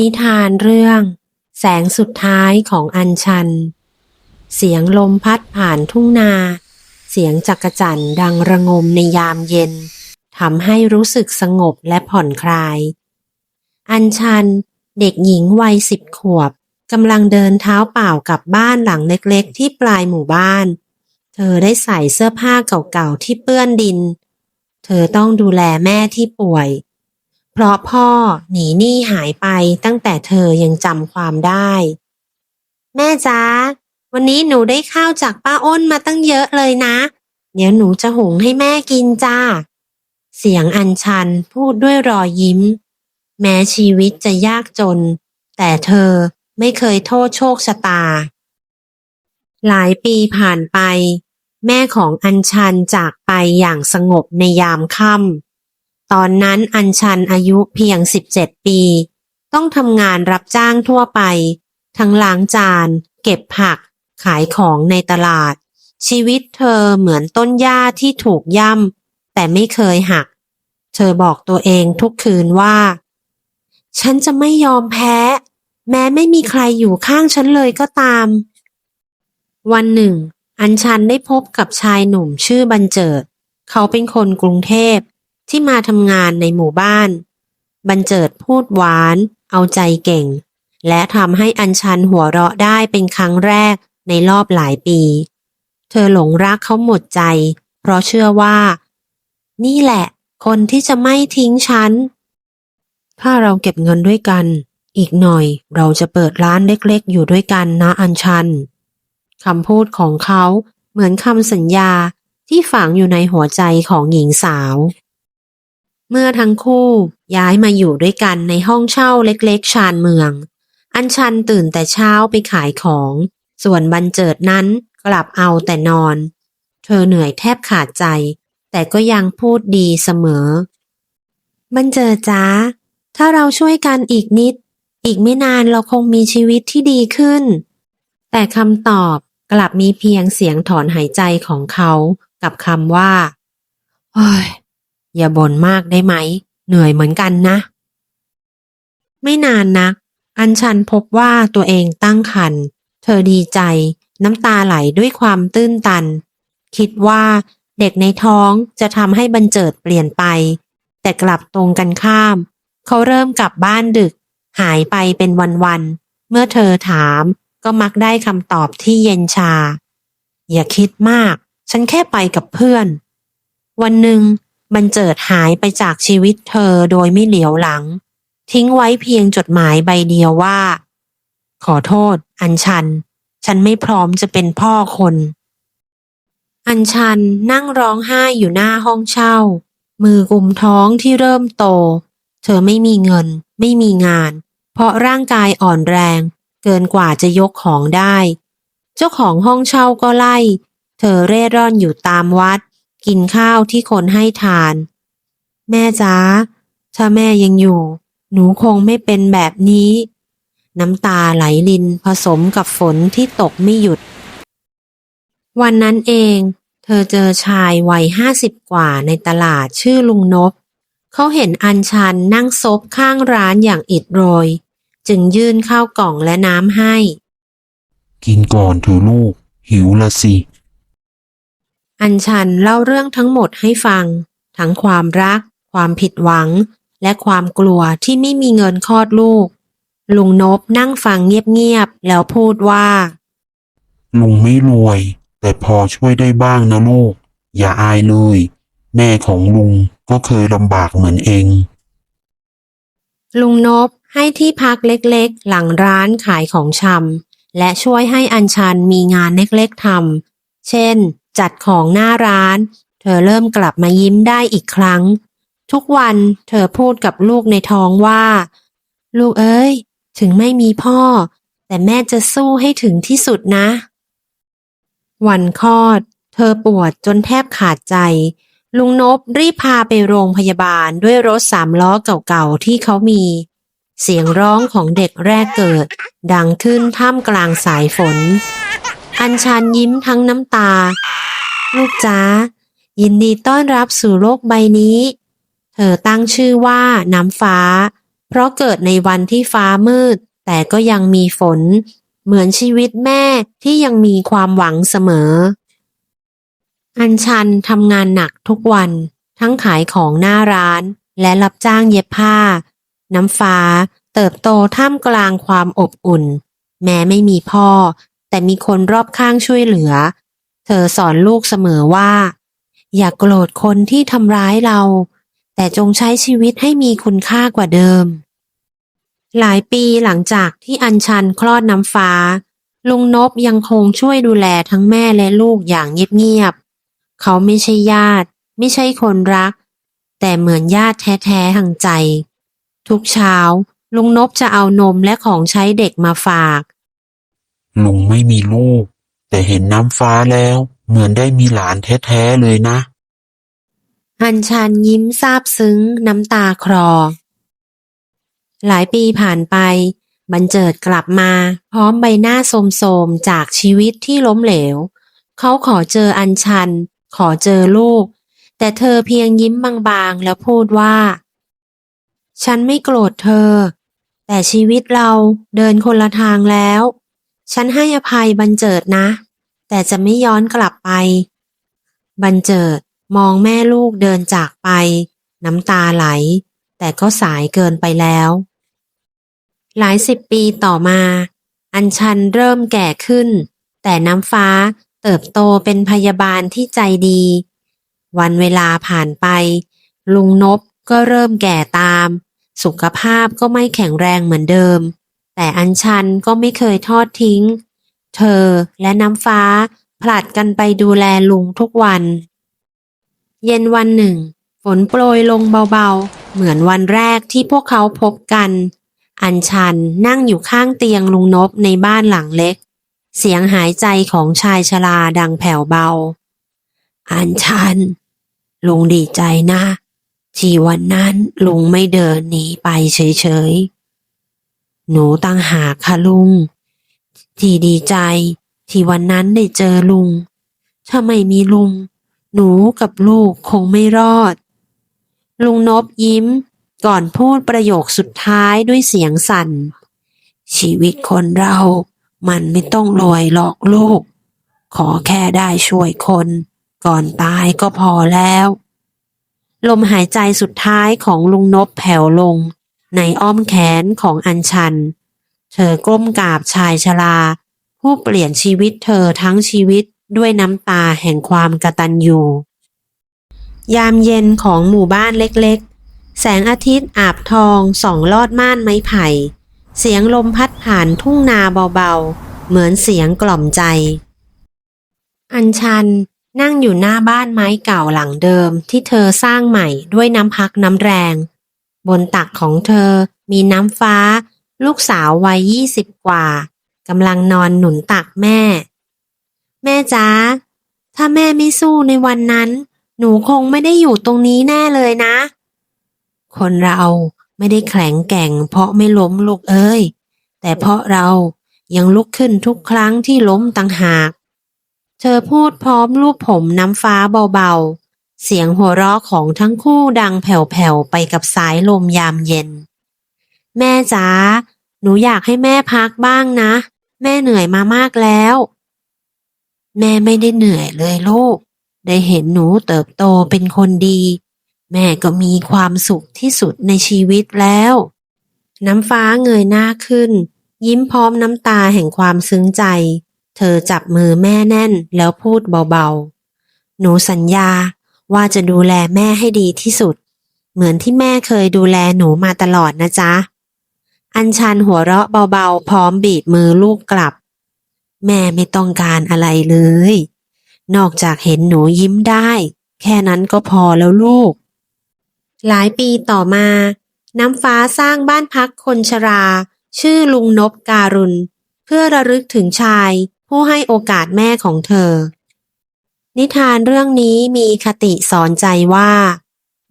นิทานเรื่อง แสงสุดท้ายของอัญชัน เสียงลมพัดผ่านทุ่งนา เสียงจักรจั่นดังระงมในยามเย็นทำให้รู้สึกสงบและผ่อนคลาย อัญชันเด็กหญิงวัยสิบขวบกำลังเดินเท้าเปล่ากลับบ้านหลังเล็กๆ ที่ปลายหมู่บ้าน เธอได้ใส่เสื้อผ้าเก่าๆที่เปื้อนดิน เธอต้องดูแลแม่ที่ป่วย เพราะพ่อหนีหนี้หายไปตั้งแต่เธอยังจำความได้ แม่จ๊ะวันนี้หนูได้ข้าวจากป้าอ้นมาตั้งเยอะเลยนะ เดี๋ยวหนูจะหุงให้แม่กินจ้า เสียงอัญชันพูดด้วยรอยยิ้ม แม้ชีวิตจะยากจน แต่เธอไม่เคยโทษโชคชะตา หลายปีผ่านไป แม่ของอัญชันจากไปอย่างสงบในยามค่ำ ตอนนั้นอัญชันอายุเพียง 17 ปี ต้องทำงานรับจ้างทั่วไป ทั้งล้างจาน เก็บผัก ขายของในตลาด ชีวิตเธอเหมือนต้นหญ้าที่ถูกย่ำแต่ไม่เคยหัก เธอบอกตัวเองทุกคืนว่า ฉันจะไม่ยอมแพ้ แม้ไม่มีใครอยู่ข้างฉันเลยก็ตาม วันหนึ่ง อัญชันได้พบกับชายหนุ่มชื่อบันเจิด เขาเป็นคนกรุงเทพ ที่มาทำงานในหมู่บ้าน บันเจิดพูดหวาน เอาใจเก่ง และทำให้อัญชันหัวเราะได้เป็นครั้งแรกในรอบหลายปี เธอหลงรักเขาหมดใจ เพราะเชื่อว่า นี่แหละ คนที่จะไม่ทิ้งฉัน ถ้าเราเก็บเงินด้วยกัน อีกหน่อยเราจะเปิดร้านเล็กๆ อยู่ด้วยกันนะอัญชันคำพูดของเขาเหมือนคำสัญญาที่ฝังอยู่ในหัวใจของหญิงสาว เมื่อทั้งคู่ย้ายมาอยู่ด้วยกันในห้องเช่าเล็กๆ ชานเมือง อัญชันตื่นแต่เช้าไปขายของ ส่วนบันเจิดนั้นกลับเอาแต่นอน เธอเหนื่อยแทบขาดใจ แต่ก็ยังพูดดีเสมอ บันเจิดจ้าถ้าเราช่วยกันอีกนิด อีกไม่นานเราคงมีชีวิตที่ดีขึ้น แต่คำตอบกลับมีเพียงเสียงถอนหายใจของเขากับคำว่าโอ้ย อย่าบ่นมากได้ไหม เหนื่อยเหมือนกันนะ ไม่นานนัก อัญชันพบว่าตัวเองตั้งครรภ์เธอดีใจ น้ำตาไหลด้วยความตื้นตัน คิดว่าเด็กในท้องจะทำให้บันเจิดเปลี่ยนไป แต่กลับตรงกันข้าม เขาเริ่มกลับบ้านดึก หายไปเป็นวันๆ เมื่อเธอถามก็มักได้คำตอบที่เย็นชา อย่าคิดมาก ฉันแค่ไปกับเพื่อน วันหนึ่ง บันเจิดหายไปจากชีวิตเธอโดยไม่เหลียวหลัง ทิ้งไว้เพียงจดหมายใบเดียวว่า ขอโทษ อัญชัน ฉันไม่พร้อมจะเป็นพ่อคน อัญชันนั่งร้องไห้อยู่หน้าห้องเช่า มือกุมท้องที่เริ่มโต เธอไม่มีเงิน ไม่มีงาน เพราะร่างกายอ่อนแรง เกินกว่าจะยกของได้ เจ้าของห้องเช่าก็ไล่ เธอเร่ร่อนอยู่ตามวัด กินข้าวที่คนให้ทาน แม่จ๊ะถ้าแม่ยังอยู่ หนูคงไม่เป็นแบบนี้ น้ำตาไหลลินผสมกับฝนที่ตกไม่หยุด วันนั้นเอง เธอเจอชายวัยห้าสิบกว่าในตลาดชื่อลุงนบเขาเห็นอัญชันนั่งซบข้างร้านอย่างอิดโรย จึงยื่นข้าวกล่องและน้ำให้ กินก่อนเถอะลูก หิวละสิ อัญชันเล่าเรื่องทั้งหมดให้ฟัง ทั้งความรัก ความผิดหวัง และความกลัวที่ไม่มีเงินคลอดลูก ลุงนบนั่งฟังเงียบๆ แล้วพูดว่า ลุงไม่รวย แต่พอช่วยได้บ้างนะลูก อย่าอายเลย แม่ของลุงก็เคยลำบากเหมือนเอง ลุงนบให้ที่พักเล็กๆ หลังร้านขายของชำและช่วยให้อัญชันมีงานเล็กๆทำ เช่น จัดของหน้าร้าน เธอเริ่มกลับมายิ้มได้อีกครั้ง ทุกวันเธอพูดกับลูกในท้องว่า ลูกเอ้ย ถึงไม่มีพ่อ แต่แม่จะสู้ให้ถึงที่สุดนะ วันคลอด เธอปวดจนแทบขาดใจ ลุงนบรีบพาไปโรงพยาบาลด้วยรถสามล้อเก่าๆที่เขามี เสียงร้องของเด็กแรกเกิด ดังขึ้นท่ามกลางสายฝน อัญชันยิ้มทั้งน้ำตา ลูกจ๋ายินดีต้อนรับสู่โลกใบนี้ เธอตั้งชื่อว่าน้ำฟ้า เพราะเกิดในวันที่ฟ้ามืด แต่ก็ยังมีฝน เหมือนชีวิตแม่ที่ยังมีความหวังเสมอ อัญชันทำงานหนักทุกวัน ทั้งขายของหน้าร้าน และรับจ้างเย็บผ้า น้ำฟ้าเติบโตท่ามกลางความอบอุ่น แม้ไม่มีพ่อ แต่มีคนรอบข้างช่วยเหลือ เธอสอนลูกเสมอว่า อย่ากโกรธคนที่ทำร้ายเรา แต่จงใช้ชีวิตให้มีคุณค่ากว่าเดิม หลายปีหลังจากที่อัญชันคลอดน้ำฟ้า ลุงนบยังคงช่วยดูแลทั้งแม่และลูกอย่างเงียบๆเขาไม่ใช่ญาติ ไม่ใช่คนรัก แต่เหมือนญาติแท้ๆห่างใจ ทุกเช้าลุงนบจะเอานมและของใช้เด็กมาฝาก ลุงไม่มีลูก แต่เห็นน้ำฟ้าแล้ว เหมือนได้มีหลานแท้ๆเลยนะ อัญชันยิ้มซาบซึ้งน้ำตาคลอ หลายปีผ่านไปบันเจิดกลับมาพร้อมใบหน้าโสมๆจากชีวิตที่ล้มเหลว เขาขอเจออัญชัน ขอเจอลูก แต่เธอเพียงยิ้มบางๆ แล้วพูดว่า ฉันไม่โกรธเธอ แต่ชีวิตเราเดินคนละทางแล้ว ฉันให้อภัยบันเจิดนะ แต่จะไม่ย้อนกลับไป บันเจิดมองแม่ลูกเดินจากไป น้ำตาไหล แต่ก็สายเกินไปแล้ว หลายสิบปีต่อมา อัญชันเริ่มแก่ขึ้น แต่น้ำฟ้าเติบโตเป็นพยาบาลที่ใจดี วันเวลาผ่านไป ลุงนบก็เริ่มแก่ตาม สุขภาพก็ไม่แข็งแรงเหมือนเดิม แต่อัญชันก็ไม่เคยทอดทิ้ง เธอและน้ำฟ้าผลัดกันไปดูแลลุงทุกวัน เย็นวันหนึ่ง ฝนโปรยลงเบาๆ เหมือนวันแรกที่พวกเขาพบกัน อัญชันนั่งอยู่ข้างเตียงลุงนบในบ้านหลังเล็ก เสียงหายใจของชายชราดังแผ่วเบา อัญชัน ลุงดีใจนะ ที่วันนั้นลุงไม่เดินหนีไปเฉยๆ หนูตั้งหากค่ะลุง ที่ดีใจ ที่วันนั้นได้เจอลุง ถ้าไม่มีลุง หนูกับลูกคงไม่รอด ลุงนบยิ้ม ก่อนพูดประโยคสุดท้ายด้วยเสียงสั่น ชีวิตคนเรามันไม่ต้องรวยหรอกลูก ขอแค่ได้ช่วยคน ก่อนตายก็พอแล้ว ลมหายใจสุดท้ายของลุงนบแผ่วลง ในอ้อมแขนของอัญชัน เธอก้มกราบชายชรา ผู้เปลี่ยนชีวิตเธอทั้งชีวิตด้วยน้ำตาแห่งความกตัญญูยามเย็นของหมู่บ้านเล็กๆ แสงอาทิตย์อาบทองส่องลอดม่านไม้ไผ่ เสียงลมพัดผ่านทุ่งนาเบาๆ เหมือนเสียงกล่อมใจ อัญชันนั่งอยู่หน้าบ้านไม้เก่าหลังเดิมที่เธอสร้างใหม่ด้วยน้ำพักน้ำแรง บนตักของเธอมีน้ำฟ้า ลูกสาววัยยี่สิบกว่ากำลังนอนหนุนตักแม่ แม่จ๊ะถ้าแม่ไม่สู้ในวันนั้น หนูคงไม่ได้อยู่ตรงนี้แน่เลยนะ คนเราไม่ได้แข็งแกร่ง เพราะไม่ล้มลูกเอ้ย แต่เพราะเรายังลุกขึ้นทุกครั้งที่ล้มต่างหาก เธอพูดพร้อมลูบผมน้ำฟ้าเบาๆ เสียงหัวเราะของทั้งคู่ดังแผ่วๆไปกับสายลมยามเย็น แม่จ๋าหนูอยากให้แม่พักบ้างนะ แม่เหนื่อยมามากแล้ว แม่ไม่ได้เหนื่อยเลยลูก ได้เห็นหนูเติบโตเป็นคนดี แม่ก็มีความสุขที่สุดในชีวิตแล้ว น้ำฟ้าเงยหน้าขึ้น ยิ้มพร้อมน้ำตาแห่งความซึ้งใจ เธอจับมือแม่แน่นแล้วพูดเบาๆ หนูสัญญา ว่าจะดูแลแม่ให้ดีที่สุด เหมือนที่แม่เคยดูแลหนูมาตลอดนะจ๊ะ อัญชันหัวเราะเบาๆ พร้อมบีบมือลูกกลับ แม่ไม่ต้องการอะไรเลย นอกจากเห็นหนูยิ้มได้ แค่นั้นก็พอแล้วลูก หลายปีต่อมา น้ำฟ้าสร้างบ้านพักคนชรา ชื่อลุงนบการุณ เพื่อระลึกถึงชายผู้ให้โอกาสแม่ของเธอ นิทานเรื่องนี้มีคติสอนใจว่า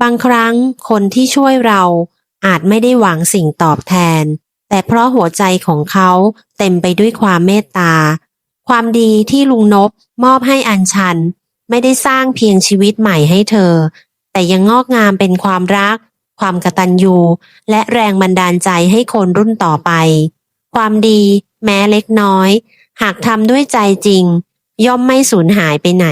บางครั้งคนที่ช่วยเราอาจไม่ได้หวังสิ่งตอบแทน แต่เพราะหัวใจของเขาเต็มไปด้วยความเมตตา ความดีที่ลุงนบมอบให้อัญชัน ไม่ได้สร้างเพียงชีวิตใหม่ให้เธอ แต่ยังงอกงามเป็นความรัก ความกตัญญู และแรงบันดาลใจให้คนรุ่นต่อไป ความดี แม้เล็กน้อย หากทำด้วยใจจริง ย่อมไม่สูญหายไปไหน